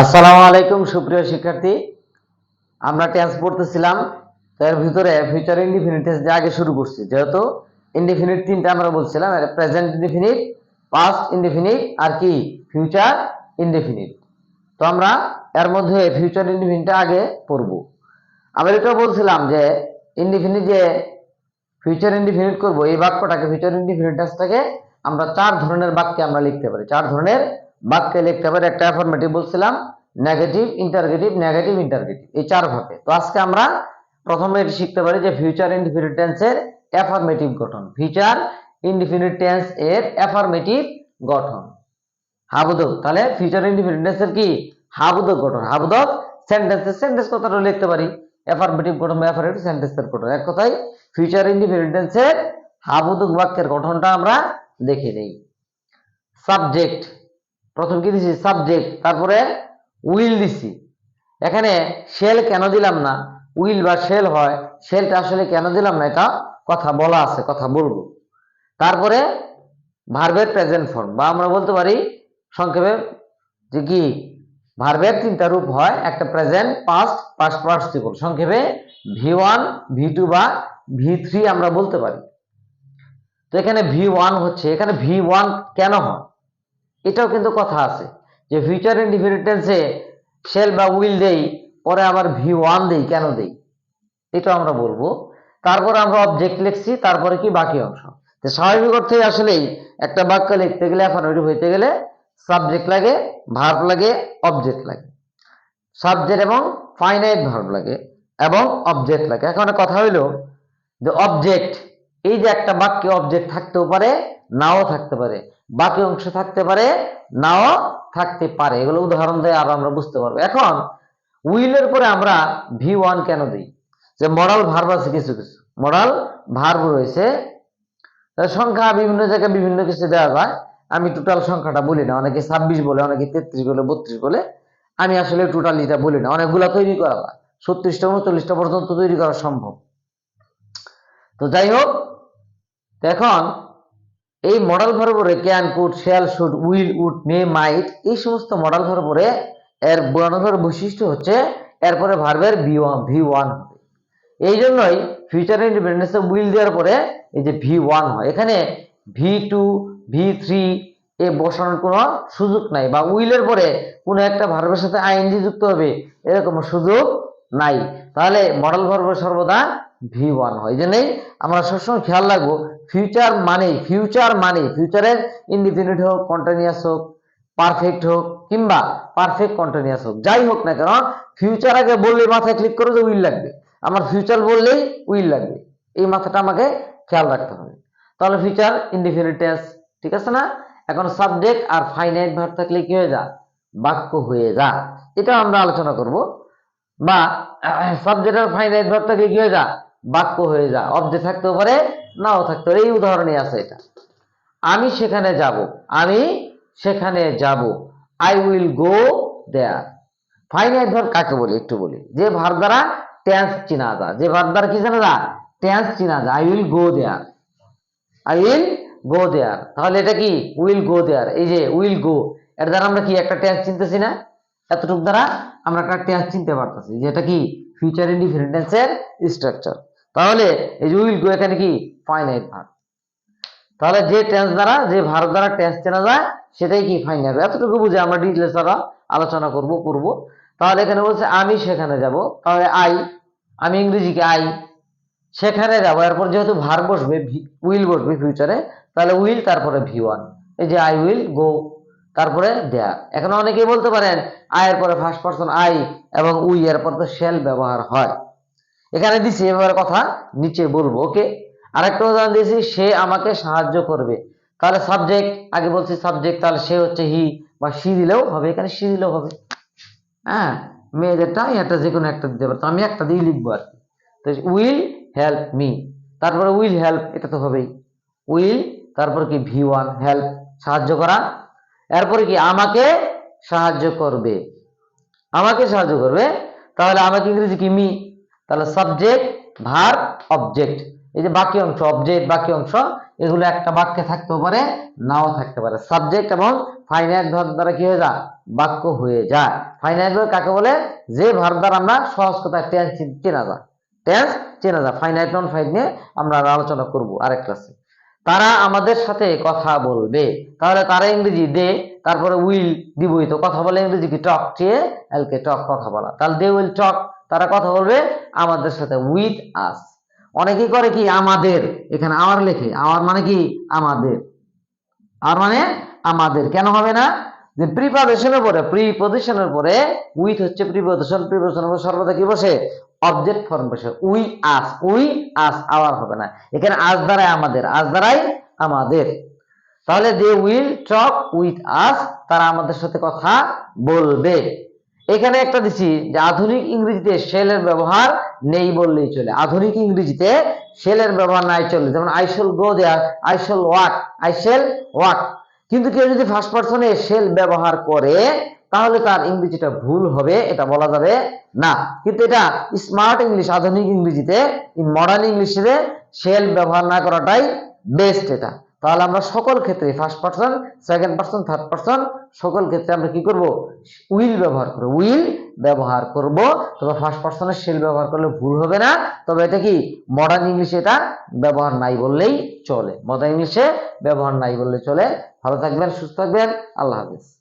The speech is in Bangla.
আসসালামু আলাইকুম, সুপ্রিয় শিক্ষার্থী। আমরা টেন্স পড়তেছিলাম, তো এর ভিতরে ফিউচার ইনডিফিনিট দিয়ে আগে শুরু করছি। যেহেতু ইনডিফিনিট তিনটা আমরা বলছিলাম প্রেজেন্ট ইনডিফিনিট পাস্ট ইনডিফিনিট আর কি? ফিউচার ইনডিফিনিট তো আমরা এর মধ্যে ফিউচার ইনডিফিনিটটা আগে পড়ব। আবার এটাও বলছিলাম যে ইনডিফিনিট যে ফিউচার ইনডিফিনিট করব, এই বাক্যটাকে ফিউচার ইনডিফিনিট আমরা চার ধরনের বাক্যে আমরা লিখতে পারি। চার ধরনের বাক্যে লিখতে পারি একটা অ্যাফার্মেটিভ বলছিলাম নেগেটিভ ইন্টারগেটিভ নেগেটিভ ইন্টারগেটিভ এই চার ভাবে তো আজকে আমরা প্রথমে শিখতে পারি যে ফিউচার ইনডিফিনিট টেন্সের অ্যাফার্মেটিভ গঠন। ফিউচার ইনডিফিনিট টেন্স এর অ্যাফার্মেটিভ গঠন। হাবুদক, তাহলে ফিউচার ইনডিফিনিট টেন্সের কি? হাবুদক গঠন। হাবুদক সেন্টেন্সের সেন্টেন্স কথাটা লিখতে পারি? অ্যাফার্মেটিভ গঠন বা অ্যাফার্মেটিভ সেন্টেন্সের গঠন। এক কথায় ফিউচার ইনডিফিনিট টেন্সের হাবুদক বাক্যের গঠনটা আমরা দেখে নেই। সাবজেক্ট প্রথম কি দিছি? সাবজেক্ট তারপরে উইল দিছি। এখানে শেল কেন দিলাম না? উইল বা শেল হয়। শেলটা আসলে কেন দিলাম না? এটা কথা বলা আছে, কথা বলব। তারপরে ভার্বের প্রেজেন্ট ফর্ম বা আমরা বলতে পারি সংক্ষেপে যে কি? ভার্বের তিনটা রূপ হয়। একটা প্রেজেন্ট পাস্ট পাস্ট পার্টিসিপল সংক্ষেপে ভি ওয়ান ভি টু বা ভি থ্রি আমরা বলতে পারি। তো এখানে ভি ওয়ান হচ্ছে, এখানে ভি ওয়ান কেন হয়? এটাও কিন্তু কথা আছে যে ফিউচার ইনডিফিনিটেন্সে শেল বা উইল দেই, পরে আবার ভি ওয়ান দেই, কেন দেই? এটা আমরা বলব। তারপর আমরা অবজেক্ট লিখছি, তারপরে কি বাকি অংশ? তো স্বাভাবিক অর্থে আসলেই একটা বাক্য লিখতে গেলে অ্যাফার্মেটিভ হইতে গেলে সাবজেক্ট লাগে ভার্ব লাগে অবজেক্ট লাগে। সাবজেক্ট এবং ফাইনাইট ভার্ব লাগে এবং অবজেক্ট লাগে। এখন কথা হইল যে অবজেক্ট এই যে একটা বাক্যে অবজেক্ট থাকতেও পারে, নাও থাকতে পারে। বাকি অংশ থাকতে পারে, নাও থাকতে পারে। এগুলো উদাহরণ দিয়ে আরও আমরা বুঝতে পারব। এখন, উইলের পরে আমরা ভি ওয়ান কেন দিই? যে মডাল ভার্ব আছে কিছু কিছু। মডাল ভার্ব রয়েছে। সংখ্যা বিভিন্ন জায়গায় বিভিন্ন কিছু দেওয়া যায়। আমি টোটাল সংখ্যাটা বলি না। অনেকে ছাব্বিশ বলে, অনেকে তেত্রিশ বলে, বত্রিশ বলে। আমি আসলে টোটাল এটা বলি না। অনেকগুলা তৈরি করা যায়। ছত্রিশটা, উনচল্লিশটা পর্যন্ত তৈরি করা সম্ভব। তো যাই হোক এখন এই model ভার্বরে can could shall should will would may might এই সমস্ত মডেল ভার্বরে এর বুড়ানোর বৈশিষ্ট্য হচ্ছে এরপরে ভার্বের ভি ওয়ান ভি ওয়ান হবে। এই জন্যই ফিউচার ইন্ডিপেন্ডেন্সে উইল দেওয়ার পরে এই যে ভি ওয়ান হয়। এখানে ভি টু ভি থ্রি এ বসানোর কোনো সুযোগ নাই বা উইলের পরে কোনো একটা ভার্বের সাথে আইএনজি যুক্ত হবে এরকম সুযোগ নাই। তাহলে মডেল ভার্ব সর্বদা ভি ওয়ান হয়। এই জন্যই আমরা সবসময় খেয়াল রাখব ফিউচার মানে ফিউচার মানে ফিউচারের ইন্ডিপেন্ডেন্ট হোক কন্টিনিউয়াস হোক পারফেক্ট হোক, কিংবা পারফেক্ট কন্টিনিউয়াস হোক, যাই হোক না কেন ফিউচার আগে বললে মাথায় ক্লিক করো যে উইল লাগবে। আমার ফিউচার বললেই উইল লাগবে। এই মাথাটা আমাকে খেয়াল রাখতে হবে। তাহলে ফিউচার ইনডিফিনিট টেন্স ঠিক আছে না? এখন সাবজেক্ট আর ফাইনাইট ভার্ব থাকলে কি হয়ে যা? বাক্য হয়ে যা। এটা আমরা আলোচনা করব। বা সাবজেক্ট আর ফাইনাইট ভার্ব থাকলে কি হয়ে যা? বাক্য হয়ে যা অবজেক্ট থাকতেও পারে, নাও থাকতে পারে। এই উদাহরণে আছে এটা। আমি সেখানে যাব, আমি সেখানে যাব। I will go there finite verb কাকে বলি, একটু বলি। যে ভার দ্বারা টেন্স চিনা যা যে ভার দ্বারা কি জানা যা টেন্স চিনা যা I will go there I will go there তাহলে এটা কি? উইল গো দেয়ার এই যে উইল গো এর দ্বারা আমরা কি একটা টেন্স চিনতেছি না? এতটুক দ্বারা আমরা একটা টেন্স চিনতে পারতেছি। যে এটা কি ফিউচার ইন্ডিফিনিট টেন্সের স্ট্রাকচার তাহলে এই যে উইল গো এখানে কি? ফাইনাইট ভার্ব তাহলে যে টেন্স দ্বারা, যে ভার্ব দ্বারা টেন্স চেনা যায়, সেটাই কি ফাইনাইট এতটুকু বুঝে আমরা ডিটেলস দ্বারা আলোচনা করব করব তাহলে এখানে বলছে, আমি সেখানে যাব। তাহলে আই আমি ইংরেজিকে আই সেখানে যাব। এরপর যেহেতু ভার বসবে উইল বসবে ফিউচারে তাহলে উইল তারপরে ভি ওয়ান এই যে আই উইল গো তারপরে দেয়া এখন অনেকেই বলতে পারেন আয়ের পরে ফার্স্ট পার্সন আই এবং উই এর পর তো শেল ব্যবহার হয়। এখানে দিছি, এবার কথা নিচে বলব, ওকে? আরেকটা উদাহরণ দিয়েছি, সে আমাকে সাহায্য করবে। তাহলে সাবজেক্ট আগে বলছি সাবজেক্ট তাহলে সে হচ্ছে হি বা সি দিলেও হবে, এখানে সি দিলেও হবে। হ্যাঁ মেয়েদেরটা একটা যে কোনো একটা দিতে পারতো, আমি একটা দিয়ে লিখব আর কি। তো উইল হেল্প মি তারপরে উইল হেল্প এটা তো হবেই। উইল তারপর কি ভি ওয়ান হেল্প সাহায্য করা। এরপরে কি, আমাকে সাহায্য করবে। আমাকে সাহায্য করবে, তাহলে আমাকে ইংরেজি কি মি তাহলে সাবজেক্ট ভার অবজেক্ট এই যে বাকি অংশ অবজেক্ট বাকি অংশ, এগুলো একটা বাক্যে থাকতেও পারে, নাও থাকতে পারে। সাবজেক্ট এবং ফাইনাইট ভার্ব দ্বারা কি হয়ে যায়? বাক্য হয়ে যায়। ফাইনাইট ভার্ব কাকে বলে? যে ভার্ব দ্বারা আমরা সহজ কথা টেন্স চেনা যায়। টেন্স চেনা যায়। ফাইনাইট নন ফাইন নিয়ে আমরা আলোচনা করব আরেক ক্লাসে তারা আমাদের সাথে কথা বলবে। তাহলে তারা ইংরেজি দে, তারপরে উইল দিবই। তো কথা বলে ইংরেজি কি? টক চেয়ে এলকে টক কথা বলা। তাহলে দে উইল টক তারা কথা বলবে আমাদের সাথে উইথ আস অনেকেই করে কি আমাদের, এখানে আমার লেখে। আমার মানে কি? আমাদের। আর মানে আমাদের। কেন হবে না? যে প্রিপোজিশনের পরে প্রিপোজিশনের পরে উইথ হচ্ছে প্রিপোজিশন প্রিপোজিশনের পরে সর্বদা কি বসে? অবজেক্ট ফর্ম বসে। We us we us our হবে না। এখানে আজ দ্বারাই আমাদের আজ দ্বারাই আমাদের। তাহলে they will talk with us তারা আমাদের সাথে কথা বলবে। এখানে একটা দিছি যে আধুনিক ইংরেজিতে শেলের ব্যবহার নেই বললেই চলে। আধুনিক ইংরেজিতে শেলের ব্যবহার নাই চলে যেমন I go there I walk I shall walk কিন্তু কেউ যদি ফার্স্ট পার্সনে শেল ব্যবহার করে, তাহলে তার ইংরেজিটা ভুল হবে, এটা বলা যাবে না। কিন্তু এটা স্মার্ট ইংলিশ আধুনিক ইংরেজিতে মডার্ন ইংলিশে শেল ব্যবহার না করাটাই বেস্ট এটা। তাহলে আমরা সকল ক্ষেত্রে first person second person third person সকল ক্ষেত্রে আমরা কি করব? উইল ব্যবহার করব। উইল ব্যবহার করব। তবে ফার্স্ট পার্সনের শেল ব্যবহার করলে ভুল হবে না। তবে এটা কি? মডার্ন ইংলিশে এটা ব্যবহার নাই বললেই চলে। মডার্ন ইংলিশে ব্যবহার নাই বললে চলে। ভালো থাকবেন, সুস্থ থাকবেন। আল্লাহ হাফিজ।